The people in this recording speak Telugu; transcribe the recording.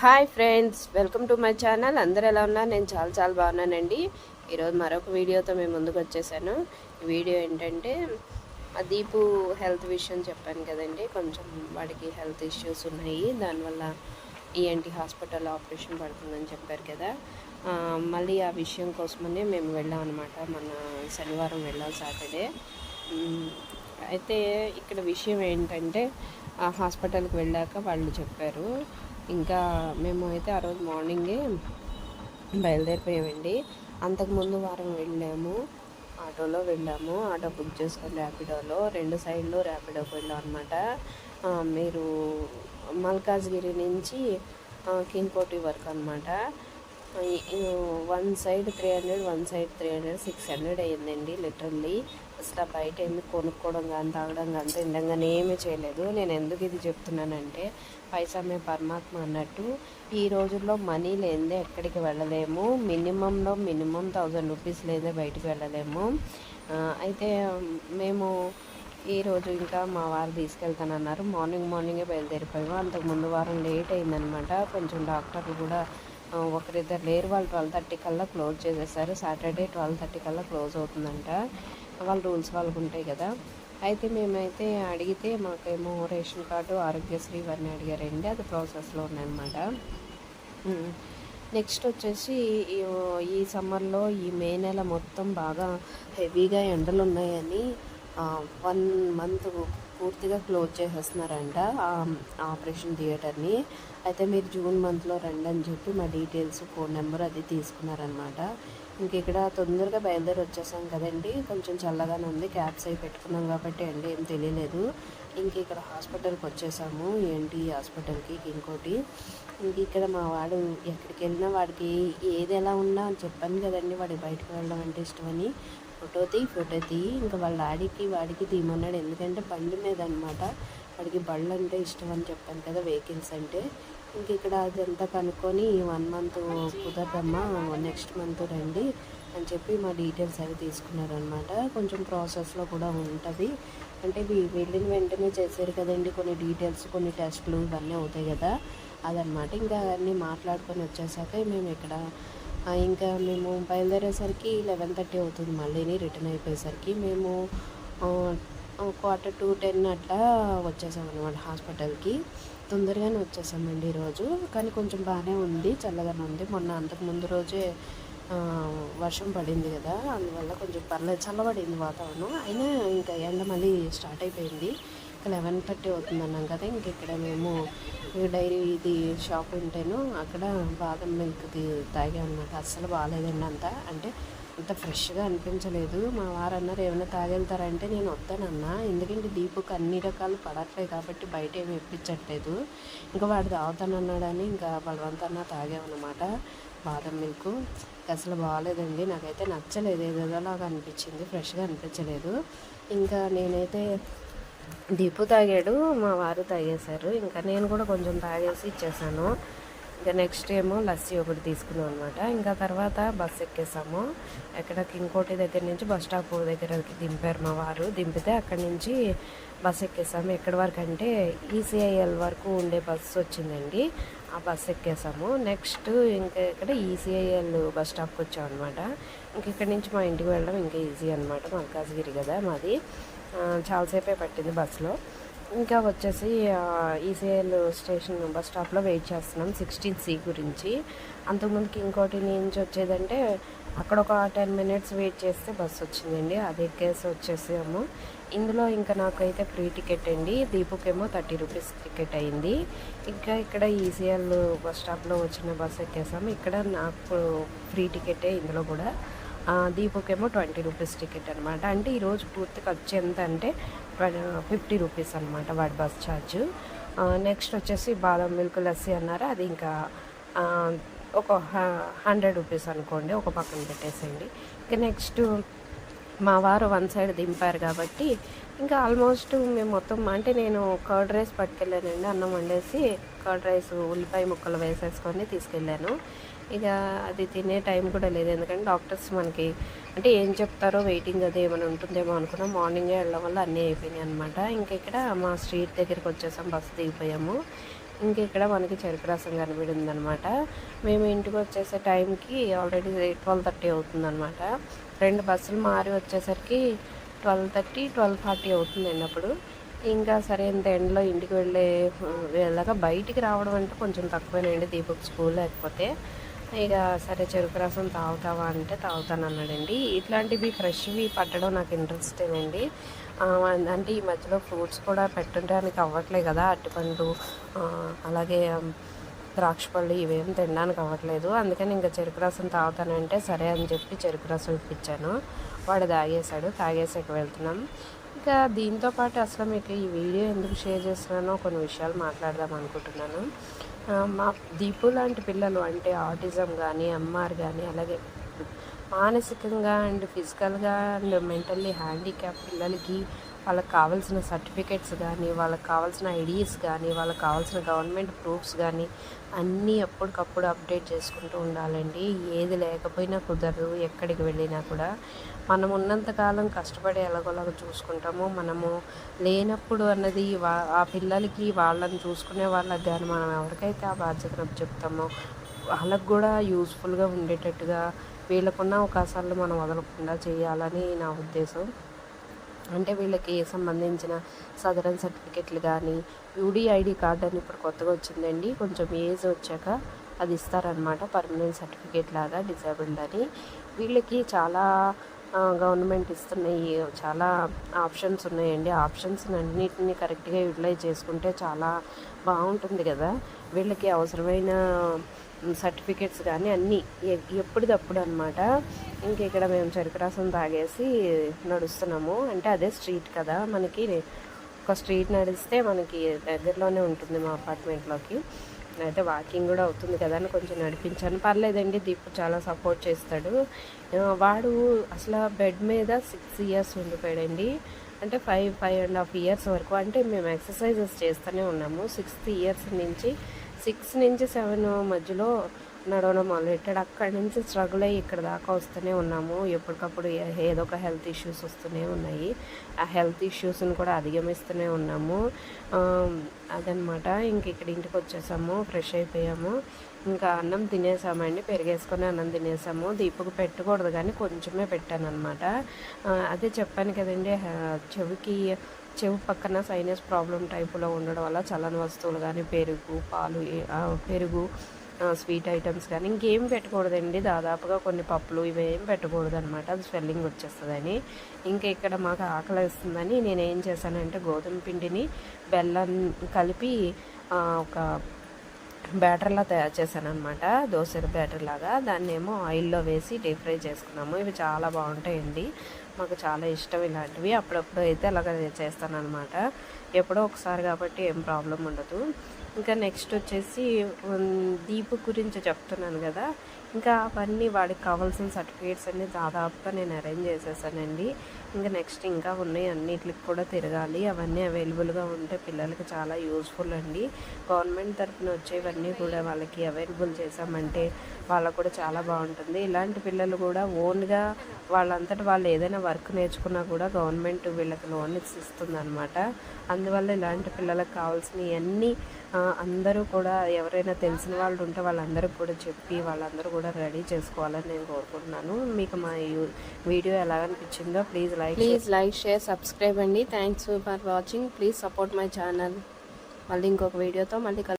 Hi friends welcome to my channel. అందరు ఎలా ఉన్నారు? నేను చాలా చాలా బాగున్నానండి. ఈరోజు మరొక వీడియోతో మేము ముందుకు వచ్చేసాను. ఈ వీడియో ఏంటంటే ఆ దీపు హెల్త్ విషయం చెప్పాను కదండి. కొంచెం వాడికి హెల్త్ ఇష్యూస్ ఉన్నాయి. దానివల్ల ఈఎన్టీ హాస్పిటల్ ఆపరేషన్ పడుతుందని చెప్పారు కదా. మళ్ళీ ఆ విషయం కోసమనే మేము వెళ్ళాం అనమాట మన శనివారం వెళ్ళాం సాటర్డే. అయితే ఇక్కడ విషయం ఏంటంటే ఆ హాస్పిటల్కి వెళ్ళాక వాళ్ళు చెప్పారు ఇంకా మేము అయితే ఆ రోజు మార్నింగే బయలుదేరిపోయామండి. అంతకుముందు వారం వెళ్ళాము ఆటోలో వెళ్ళాము ఆటో బుక్ చేసుకొని ర్యాపిడోలో రెండు సైడ్లు ర్యాపిడోకి వెళ్ళాం అనమాట మీరు మల్కాజ్గిరి నుంచి ఆ, కింగ్కోటి వరకు అనమాట one side three hundred one side three hundred six hundred అయ్యిందండి లిటరల్లీ అసలు బయట ఏమి కొనుక్కోవడం కానీ తాగడం కానీ తినడం కానీ ఏమీ చేయలేదు. నేను ఎందుకు ఇది చెప్తున్నానంటే పైసమే పరమాత్మ అన్నట్టు ఈ రోజుల్లో మనీ లేనిదే ఎక్కడికి వెళ్ళలేము. మినిమంలో మినిమం థౌజండ్ రూపీస్ లేదే బయటికి వెళ్ళలేము. అయితే మేము ఈరోజు ఇంకా మా వారు తీసుకెళ్తానన్నారు. మార్నింగ్ మార్నింగే బయలుదేరిపోయాము. అంతకు ముందు వారం లేట్ అయిందనమాట కొంచెం డాక్టర్లు కూడా ఒకరిద్దరు లేరు. వాళ్ళు ట్వెల్వ్ థర్టీ కల్లా క్లోజ్ చేసేసారు. సాటర్డే ట్వెల్వ్ థర్టీ కల్లా క్లోజ్ అవుతుందంట. వాళ్ళ రూల్స్ వాళ్ళకు ఉంటాయి కదా. అయితే మేమైతే అడిగితే మాకేమో రేషన్ కార్డు ఆరోగ్యశ్రీ ఇవన్నీ అడిగారండి. అది ప్రాసెస్లో ఉన్నాయన్నమాట నెక్స్ట్ వచ్చేసి ఈ- ఈ సమ్మర్లో ఈ మే నెల మొత్తం బాగా హెవీగా ఎండలు ఉన్నాయని వన్ మంత్ పూర్తిగా క్లోజ్ చేసేస్తున్నారంట ఆపరేషన్ థియేటర్ని. అయితే మీరు జూన్ మంత్లో రండి అని చెప్పి మా డీటెయిల్స్ ఫోన్ నెంబర్ అది తీసుకున్నారనమాట ఇంక ఇక్కడ తొందరగా బయలుదేరి వచ్చేసాం కదండి. కొంచెం చల్లగానే ఉంది క్యాబ్స్ అవి పెట్టుకున్నాం కాబట్టి అండి ఏం తెలియలేదు. ఇంక ఇక్కడ హాస్పిటల్కి వచ్చేసాము ఏంటి హాస్పిటల్కి ఇంకోటి. ఇంక ఇక్కడ మా వాడు ఎక్కడికి వెళ్ళినా వాడికి ఏది ఎలా ఉన్నా అని చెప్పాను కదండి వాడికి బయటకు వెళ్ళడం అంటే ఇష్టమని. ఫోటో తీ ఫోటో తీ. ఇంకా వాళ్ళ ఆడికి వాడికి తీయమన్నాడు ఎందుకంటే బండి మీద అనమాట వాడికి బళ్ళు అంటే ఇష్టం అని చెప్పాను కదా వెహికల్స్ అంటే. ఇంక ఇక్కడ అదంతా కనుక్కొని వన్ మంత్ కుదరదమ్మా నెక్స్ట్ మంత్ రండి అని చెప్పి మా డీటెయిల్స్ అవి తీసుకున్నారనమాట. కొంచెం ప్రాసెస్లో కూడా ఉంటుంది. అంటే వెళ్ళిన వెంటనే చేశారు కదండి కొన్ని డీటెయిల్స్ కొన్ని టెస్ట్లు ఇవన్నీ అవుతాయి కదా. అదనమాట. ఇంకా అన్నీ మాట్లాడుకొని వచ్చేసాక మేము ఇక్కడ ఇంకా మేము బయలుదేరేసరికి లెవెన్ థర్టీ అవుతుంది. మళ్ళీని రిటర్న్ అయిపోయేసరికి మేము క్వార్టర్ టు టెన్ అట్లా వచ్చేసాం అనమాట హాస్పిటల్కి. తొందరగానే వచ్చేసామండి ఈరోజు. కానీ కొంచెం బాగానే ఉంది చల్లగానే ఉంది. మొన్న అంతకు ముందు రోజే వర్షం పడింది కదా అందువల్ల కొంచెం పర్లేదు. చల్లబడింది వాతావరణం. అయినా ఇంకా ఎండ మళ్ళీ స్టార్ట్ అయిపోయింది. లెవెన్ థర్టీ అవుతుంది అన్నాం కదా ఇంక ఇక్కడ మేము ఈ డైరీ ఇది షాప్ ఉంటేను అక్కడ బాదం మిల్క్ది తాగామన్నమాట. అస్సలు బాగాలేదండి అంతా అంటే అంత ఫ్రెష్గా అనిపించలేదు. మా వారు అన్నారు ఏమైనా తాగెళ్తారంటే నేను వద్దానన్నా. ఎందుకంటే దీపుకి అన్ని రకాలు పడట్లేదు కాబట్టి బయట ఏమి ఇప్పించట్లేదు. ఇంకా వాడు తాగుతానన్నాడని ఇంకా బలవంతన్నా తాగామన్నమాట బాదం మిల్క్. అసలు బాగాలేదండి. నాకైతే నచ్చలేదు. ఏదేదోలాగా అనిపించింది. ఫ్రెష్గా అనిపించలేదు. ఇంకా నేనైతే దీపు తాగాడు మా వారు తాగేశారు. ఇంకా నేను కూడా కొంచెం తాగేసి ఇచ్చేసాను. ఇంకా నెక్స్ట్ ఏమో లస్సీ ఒకటి తీసుకున్నాం అనమాట ఇంకా తర్వాత బస్ ఎక్కేసాము. ఎక్కడికి ఇంకోటి దగ్గర నుంచి బస్ స్టాప్ దగ్గరకి దింపారు మా వారు. దింపితే అక్కడి నుంచి బస్ ఎక్కేసాము. ఎక్కడి వరకు అంటే ఈసీఐఎల్ వరకు ఉండే బస్సు వచ్చిందండి. ఆ బస్ ఎక్కేసాము. నెక్స్ట్ ఇంకా ఇక్కడ ఈసీఐఎల్ బస్ స్టాప్కి వచ్చాం అనమాట ఇంక ఇక్కడి నుంచి మా ఇంటికి వెళ్ళడం ఇంకా ఈజీ అనమాట మల్కాజ్గిరి కదా మాది. చాలాసేపే పట్టింది బస్సులో. ఇంకా వచ్చేసి ఈసీఎల్ స్టేషన్ బస్ స్టాప్లో వెయిట్ చేస్తున్నాం సిక్స్టీన్ సి గురించి. అంతకుముందుకి ఇంకోటి నుంచి వచ్చేదంటే అక్కడ ఒక టెన్ మినిట్స్ వెయిట్ చేస్తే బస్సు వచ్చిందండి. అది ఎక్కేసి వచ్చేసాము. ఇందులో ఇంకా నాకైతే ఫ్రీ టికెట్ అండి. దీపుకేమో థర్టీ రూపీస్ టికెట్ అయింది. ఇంకా ఇక్కడ ఈసీఎల్ బస్ స్టాప్లో వచ్చిన బస్సు ఎక్కేసాము. ఇక్కడ నాకు ఫ్రీ టికెటే ఇందులో కూడా. దీపుకేమో ట్వంటీ రూపీస్ టికెట్ అనమాట అంటే ఈరోజు పూర్తి ఖర్చు ఎంత అంటే ఫిఫ్టీ రూపీస్ అనమాట వాడి బస్ ఛార్జ్. నెక్స్ట్ వచ్చేసి బాదం మిల్క్ లస్సీ అన్నారు అది ఇంకా ఒక హండ్రెడ్ రూపీస్ అనుకోండి ఒక పక్కన పెట్టేసేయండి. ఇంకా నెక్స్ట్ మా వారు వన్ సైడ్ దింపారు కాబట్టి ఇంకా ఆల్మోస్ట్ మేము మొత్తం అంటే నేను కర్డ్ రైస్ పట్టుకెళ్ళానండి అన్నం వండేసి కర్డ్ రైస్ ఉల్లిపాయ ముక్కలు వేసేసుకొని తీసుకెళ్ళాను. ఇక అది తినే టైం కూడా లేదు ఎందుకంటే డాక్టర్స్ మనకి అంటే ఏం చెప్తారో వెయిటింగ్ అది ఏమైనా ఉంటుందేమో అనుకున్నాం మార్నింగే వెళ్ళడం వల్ల అన్నీ అయిపోయినాయి అనమాట ఇంకా ఇక్కడ మా స్ట్రీట్ దగ్గరికి వచ్చేసాం బస్సు దిగిపోయాము. ఇంక ఇక్కడ మనకి చెరుకు రసం కనిపించింది అనమాట మేము ఇంటికి వచ్చేసే టైంకి ఆల్రెడీ ట్వెల్వ్ థర్టీ అవుతుందన్నమాట. రెండు బస్సులు మారి వచ్చేసరికి ట్వెల్వ్ థర్టీ ట్వెల్వ్ ఫార్టీ అవుతుందండి అప్పుడు ఇంకా సరే ఇంత ఎండలో ఇంటికి వెళ్ళే వెళ్ళాక బయటికి రావడం అంటే కొంచెం తక్కువేనండి దీపక్ స్కూల్ లేకపోతే. ఇక సరే చెరుకు రసం తాగుతావా అంటే తాగుతాను అన్నాడండి ఇట్లాంటివి ఫ్రెష్వి పట్టడం నాకు ఇంట్రెస్టే అండి అంటే ఈ మధ్యలో ఫ్రూట్స్ కూడా పెట్టడానికి అవ్వట్లేదు కదా అరటిపండు అలాగే ద్రాక్ష పళ్ళు ఇవేం తినడానికి అవ్వట్లేదు. అందుకని ఇంకా చెరుకు రసం తాగుతానంటే సరే అని చెప్పి చెరుకు రసం ఇప్పించాను. వాడు తాగేశాడు. తాగేసాక వెళ్తున్నాం. ఇంకా దీంతో పాటు అసలు మీకు ఈ వీడియో ఎందుకు షేర్ చేస్తున్నానో కొన్ని విషయాలు మాట్లాడదాం అనుకుంటున్నాను. మా దీపు లాంటి పిల్లలు అంటే ఆటిజం కానీ ఎంఆర్ కానీ అలాగే మానసికంగా అండ్ ఫిజికల్గా అండ్ మెంటల్లీ హ్యాండిక్యాప్ పిల్లలకి వాళ్ళకి కావాల్సిన సర్టిఫికెట్స్ కానీ వాళ్ళకి కావాల్సిన ఐడీస్ కానీ వాళ్ళకి కావాల్సిన గవర్నమెంట్ ప్రూఫ్స్ కానీ అన్నీ ఎప్పటికప్పుడు అప్డేట్ చేసుకుంటూ ఉండాలండి. ఏది లేకపోయినా కుదరదు ఎక్కడికి వెళ్ళినా కూడా. మనం ఉన్నంతకాలం కష్టపడి ఎలాగోలాగ చూసుకుంటాము. మనము లేనప్పుడు అన్నది వా ఆ పిల్లలకి వాళ్ళని చూసుకునే వాళ్ళకి కానీ మనం ఎవరికైతే ఆ బాధ్యతను చెప్తామో వాళ్ళకు కూడా యూస్ఫుల్గా ఉండేటట్టుగా వీళ్ళకున్న అవకాశాలను మనం వదలకుండా చేయాలని నా ఉద్దేశం. అంటే వీళ్ళకి సంబంధించిన సదరన్ సర్టిఫికెట్లు కానీ యూడిఐడి కార్డ్ అని ఇప్పుడు కొత్తగా వచ్చిందండి. కొంచెం ఏజ్ వచ్చాక అది ఇస్తారనమాట పర్మనెంట్ సర్టిఫికేట్ లాగా డిజేబుల్డ్ అని. వీళ్ళకి చాలా గవర్నమెంట్ ఇస్తున్నాయి. చాలా ఆప్షన్స్ ఉన్నాయండి. ఆప్షన్స్ అన్నిటిని కరెక్ట్గా యూటిలైజ్ చేసుకుంటే చాలా బాగుంటుంది కదా. వీళ్ళకి అవసరమైన సర్టిఫికేట్స్ కానీ అన్నీ ఎప్పటిదప్పుడు అనమాట ఇంక ఇక్కడ మేము చెరుకు రసం తాగేసి నడుస్తున్నాము. అంటే అదే స్ట్రీట్ కదా మనకి. ఒక స్ట్రీట్ నడిస్తే మనకి దగ్గరలోనే ఉంటుంది మా అపార్ట్మెంట్లోకి. అయితే వాకింగ్ కూడా అవుతుంది కదా అని కొంచెం నడిపించాను. పర్లేదండి దీపు చాలా సపోర్ట్ చేస్తాడు. వాడు అసలు బెడ్ మీద సిక్స్ ఇయర్స్ ఉండిపోయాడండి. అంటే five five and half years వరకు. అంటే మేము ఎక్సర్సైజెస్ చేస్తూనే ఉన్నాము. సిక్స్త్ ఇయర్స్ నుంచి సిక్స్ నుంచి సెవెన్ మధ్యలో నడవడం మొదలెట్టాడు. అక్కడి నుంచి స్ట్రగుల్ అయ్యి ఇక్కడ దాకా వస్తూనే ఉన్నాము. ఎప్పటికప్పుడు ఏదో ఒక హెల్త్ ఇష్యూస్ వస్తూనే ఉన్నాయి. ఆ హెల్త్ ఇష్యూస్ని కూడా అధిగమిస్తూనే ఉన్నాము. అదనమాట. ఇంక ఇక్కడ ఇంటికి వచ్చేసాము. ఫ్రెష్ అయిపోయాము. ఇంకా అన్నం తినేసామండి పెరిగేసుకొని అన్నం తినేసాము. దీపకు పెట్టకూడదు కానీ కొంచెమే పెట్టాను అనమాట అదే చెప్పాను కదండి చెవికి చెవు పక్కన సైనస్ ప్రాబ్లం టైపులో ఉండడం వల్ల చల్లని వస్తువులు కానీ పెరుగు పాలు పెరుగు స్వీట్ ఐటమ్స్ కానీ ఇంకేం పెట్టకూడదండి. దాదాపుగా కొన్ని పప్పులు ఇవేం పెట్టకూడదు అనమాట అది స్వెల్లింగ్ వచ్చేస్తుందని. ఇంకా ఇక్కడ మాకు ఆకలి వేస్తుందని నేను ఏం చేశానంటే గోధుమ పిండిని బెల్లం కలిపి ఒక బ్యాటర్లా తయారు చేశాను అనమాట దోశల బ్యాటర్ లాగా. దాన్ని ఏమో ఆయిల్లో వేసి డీప్ ఫ్రై చేసుకున్నాము. ఇవి చాలా బాగుంటాయండి. మాకు చాలా ఇష్టం ఇలాంటివి. అప్పుడప్పుడు అయితే అలాగ చేస్తానమాట ఎప్పుడో ఒకసారి కాబట్టి ఏం ప్రాబ్లం ఉండదు. ఇంకా నెక్స్ట్ వచ్చేసి దీపు గురించి చెప్తున్నాను కదా. ఇంకా అవన్నీ వాడికి కావాల్సిన సర్టిఫికేట్స్ అన్నీ దాదాపుగా నేను అరేంజ్ చేసేసానండి. ఇంకా నెక్స్ట్ ఇంకా ఉన్నాయి. అన్నిటికి కూడా తిరగాలి. అవన్నీ అవైలబుల్గా ఉంటే పిల్లలకి చాలా యూస్ఫుల్ అండి. గవర్నమెంట్ తరఫున వచ్చేవన్నీ కూడా వాళ్ళకి అవైలబుల్ చేసామంటే వాళ్ళకు కూడా చాలా బాగుంటుంది. ఇలాంటి పిల్లలు కూడా ఓన్గా వాళ్ళంతటి వాళ్ళు ఏదైనా వర్క్ నేర్చుకున్నా కూడా గవర్నమెంట్ వీళ్ళకి లోన్ ఇస్తుంది అనమాట అందువల్ల ఇలాంటి పిల్లలకు కావాల్సినవన్నీ అందరూ కూడా ఎవరైనా తెలిసిన వాళ్ళు ఉంటే వాళ్ళందరికీ కూడా చెప్పి వాళ్ళందరూ కూడా రెడీ చేసుకోవాలని నేను కోరుకుంటున్నాను. మీకు మా వీడియో ఎలా అనిపించిందో please like please like share subscribe అండి. Thanks for watching please support my channel మళ్ళీ ఇంకొక వీడియోతో మళ్ళీ